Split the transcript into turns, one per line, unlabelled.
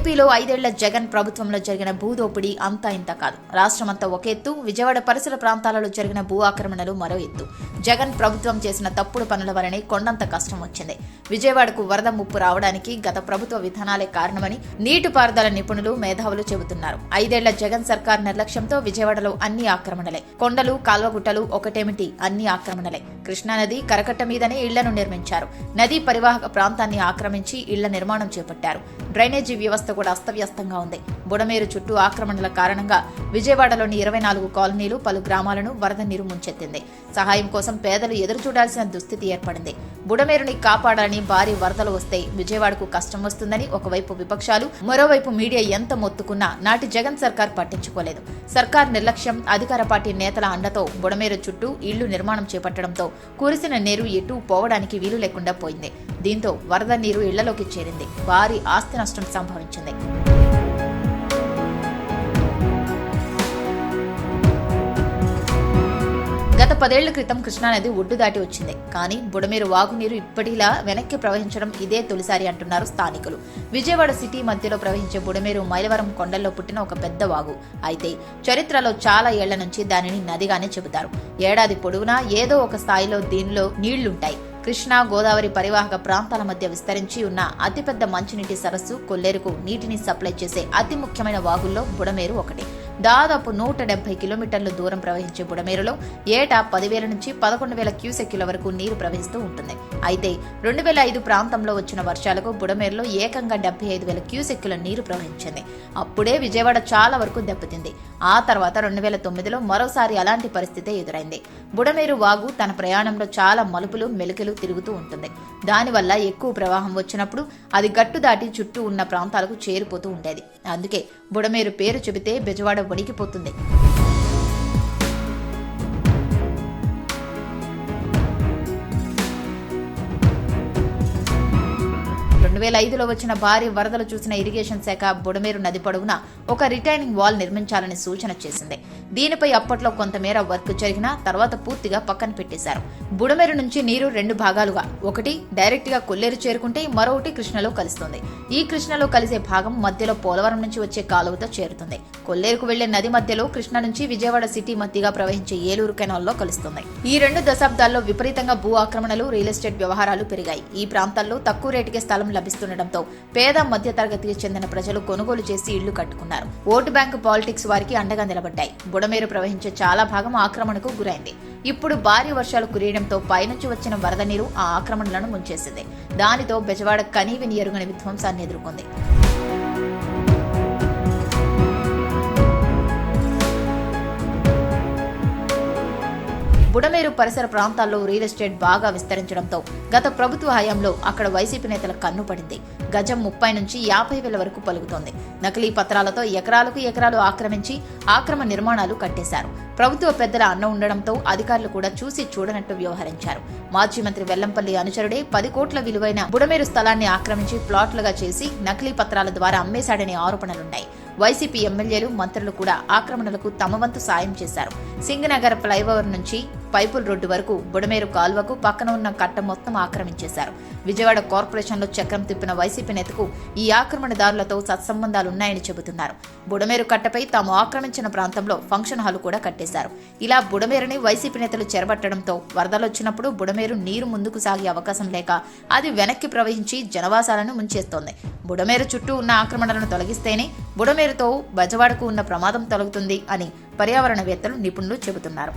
ఏపీలో ఐదేళ్ళ జగన్ ప్రభుత్వంలో జరిగిన భూదోపిడీ అంతా ఇంత కాదు. రాష్ట్రమంతా ఒక ఎత్తు విజయవాడ పరిసర ప్రాంతాలలో జరిగిన భూ ఆక్రమణలు మరో ఎత్తు. జగన్ ప్రభుత్వం చేసిన తప్పుడు పనుల వలనే కొండంత కష్టం వచ్చింది. విజయవాడకు వరద ముప్పు రావడానికి గత ప్రభుత్వ విధానాలే కారణమని నీటిపారుదల నిపుణులు మేధావులు చెబుతున్నారు. ఐదేళ్ళ జగన్ సర్కార్ నిర్లక్ష్యంతో విజయవాడలో అన్ని ఆక్రమణలే. కొండలు కాల్వగుట్టలు ఒకటేమిటి? అన్ని ఆక్రమణలే. కృష్ణానది కరకట్ట మీదనే ఇళ్ళను నిర్మించారు. నదీ పరివాహక ప్రాంతాన్ని ఆక్రమించి ఇళ్ళ నిర్మాణం చేపట్టారు. డ్రైనేజీ వ్యవస్థ కూడా అస్తవ్యస్తంగా ఉంది బుడమేరు చుట్టూ ఆక్రమణల కారణంగా విజయవాడలోని ఇరవై నాలుగు కాలనీలు పలు గ్రామాలను వరద నీరు ముంచెత్తింది సహాయం కోసం పేదలు ఎదురు చూడాల్సిన దుస్థితి ఏర్పడింది. బుడమేరుని కాపాడాలని భారీ వరదలు వస్తే విజయవాడకు కష్టం వస్తుందని ఒకవైపు విపక్షాలు మరోవైపు మీడియా ఎంత మొత్తుకున్నా నాటి జగన్ సర్కార్ పట్టించుకోలేదు. సర్కార్ నిర్లక్ష్యం అధికార పార్టీ నేతల అండతో బుడమేరు చుట్టూ ఇళ్ళు నిర్మాణం చేపట్టడంతో కురిసిన నీరు ఎటూ పోవడానికి వీలు లేకుండా పోయింది. దీంతో వరద నీరు ఇళ్ళలోకి చేరింది. భారీ ఆస్తి నష్టం సంభవించింది. పదేళ్ళ క్రితం కృష్ణానది ఒడ్డు దాటి వచ్చింది. కానీ బుడమేరు వాగునీరు ఇప్పటిలా వెనక్కి ప్రవహించడం ఇదే తొలిసారి అంటున్నారు స్థానికులు. విజయవాడ సిటీ మధ్యలో ప్రవహించే బుడమేరు మైలవరం కొండల్లో పుట్టిన ఒక పెద్ద వాగు. అయితే చరిత్రలో చాలా ఏళ్ళ నుంచి దానిని నదిగానే చెబుతారు. ఏడాది పొడవునా ఏదో ఒక స్థాయిలో దీనిలో నీళ్ళుంటాయి. కృష్ణా గోదావరి పరివాహక ప్రాంతాల మధ్య విస్తరించి ఉన్న అతిపెద్ద మంచినీటి సరస్సు కొల్లేరుకు నీటిని సప్లై చేసే అతి ముఖ్యమైన వాగుల్లో బుడమేరు ఒకటి. దాదాపు నూట డెబ్బై కిలోమీటర్ల దూరం ప్రవహించే బుడమేరులో ఏటా పదివేల నుంచి పదకొండు వేల క్యూసెక్యుల వరకు నీరు ప్రవహిస్తూ ఉంటుంది. అయితే రెండు వేల ఐదు ప్రాంతంలో వచ్చిన వర్షాలకు బుడమేరులో ఏకంగా డెబ్బై ఐదు వేల క్యూసెక్యుల నీరు ప్రవహించింది. అప్పుడే విజయవాడ చాలా వరకు దెబ్బతింది. ఆ తర్వాత రెండు వేల తొమ్మిదిలో మరోసారి అలాంటి పరిస్థితే ఎదురైంది. బుడమేరు వాగు తన ప్రయాణంలో చాలా మలుపులు మెలికలు తిరుగుతూ ఉంటుంది. దానివల్ల ఎక్కువ ప్రవాహం వచ్చినప్పుడు అది గట్టు దాటి చుట్టూ ఉన్న ప్రాంతాలకు చేరిపోతూ ఉండేది. అందుకే బుడమేరు పేరు చెబితే బెజవాడ వణికిపోతుంది. రెండు వేల ఐదులో వచ్చిన భారీ వరదలు చూసిన ఇరిగేషన్ శాఖ బుడమేరు నది పొడవున ఒక రిటైనింగ్ వాల్ నిర్మించాలని సూచన చేసింది. దీనిపై అప్పట్లో కొంతమేర వర్క్ జరిగినా తర్వాత పూర్తిగా పక్కన పెట్టేశారు. బుడమేరు నుంచి నీరు రెండు భాగాలుగా ఒకటి డైరెక్ట్గా కొల్లేరు చేరుకుంటే మరొకటి కృష్ణలో కలుస్తుంది. ఈ కృష్ణలో కలిసే భాగం మధ్యలో పోలవరం నుంచి వచ్చే కాలువతో చేరుతుంది. కొల్లేరుకు వెళ్ళే నది మధ్యలో కృష్ణ నుంచి విజయవాడ సిటీ మధ్యగా ప్రవహించే ఏలూరు కెనాల్లో కలుస్తుంది. ఈ రెండు దశాబ్దాల్లో విపరీతంగా భూ ఆక్రమణలు రియల్ ఎస్టేట్ వ్యవహారాలు పెరిగాయి. ఈ ప్రాంతాల్లో తక్కువ రేటుకే స్థలం లభిస్తుండటంతో పేద మధ్యతరగతికి చెందిన ప్రజలు కొనుగోలు చేసి ఇళ్ళు కట్టుకున్నారు. ఓటు బ్యాంకు పాలిటిక్స్ వారికి అండగా నిలబడ్డాయి. బుడమేరు ప్రవహించే చాలా భాగం ఆక్రమణకు గురైంది. ఇప్పుడు భారీ వర్షాలు కురియడంతో పైనుంచి వచ్చిన వరద నీరు ఆ ఆక్రమణలను ముంచేసింది. దానితో బెజవాడ కనీవిని ఎరుగని విధ్వంసాన్ని ఎదుర్కొంది. బుడమేరు పరిసర ప్రాంతాల్లో రియల్ ఎస్టేట్ బాగా విస్తరించడంతో గత ప్రభుత్వ హయాంలో అక్కడ వైసీపీ నేతల కన్ను పడింది. గజం ముప్పై నుంచి యాభై వేల వరకు పలుకుతోంది. నకిలీ పత్రాలతో ఎకరాలకు ఎకరాలు ఆక్రమించి ఆక్రమ నిర్మాణాలు కట్టేశారు. ప్రభుత్వ పెద్దల అన్న ఉండడంతో అధికారులు కూడా చూసి చూడనట్టు వ్యవహరించారు. మాజీ మంత్రి వెల్లంపల్లి అనుచరుడే పది కోట్ల విలువైన బుడమేరు స్థలాన్ని ఆక్రమించి ప్లాట్లుగా చేసి నకిలీ పత్రాల ద్వారా అమ్మేశాడనే ఆరోపణలున్నాయి. వైసీపీ ఎమ్మెల్యేలు మంత్రులు కూడా ఆక్రమణలకు తమ వంతు సాయం చేశారు. సింగనగర్ ఫ్లైఓవర్ నుంచి పైపుల్ రోడ్డు వరకు బుడమేరు కాల్వకు పక్కన ఉన్న కట్ట మొత్తం ఆక్రమించేశారు. విజయవాడ కార్పొరేషన్లో చక్రం తిప్పిన వైసీపీ నేతకు ఈ ఆక్రమణదారులతో సత్సంబంధాలున్నాయని చెబుతున్నారు. బుడమేరు కట్టపై తాము ఆక్రమించిన ప్రాంతంలో ఫంక్షన్ హాల్ కూడా కట్టేశారు. ఇలా బుడమేరుని వైసీపీ నేతలు చెరబట్టడంతో వరదలొచ్చినప్పుడు బుడమేరు నీరు ముందుకు సాగే అవకాశం లేక అది వెనక్కి ప్రవహించి జనవాసాలను ముంచేస్తోంది. బుడమేరు చుట్టూ ఉన్న ఆక్రమణలను తొలగిస్తేనే బుడమేరుతో బజవాడకు ఉన్న ప్రమాదం తొలగుతుంది అని పర్యావరణవేత్తలు నిపుణులు చెబుతున్నారు.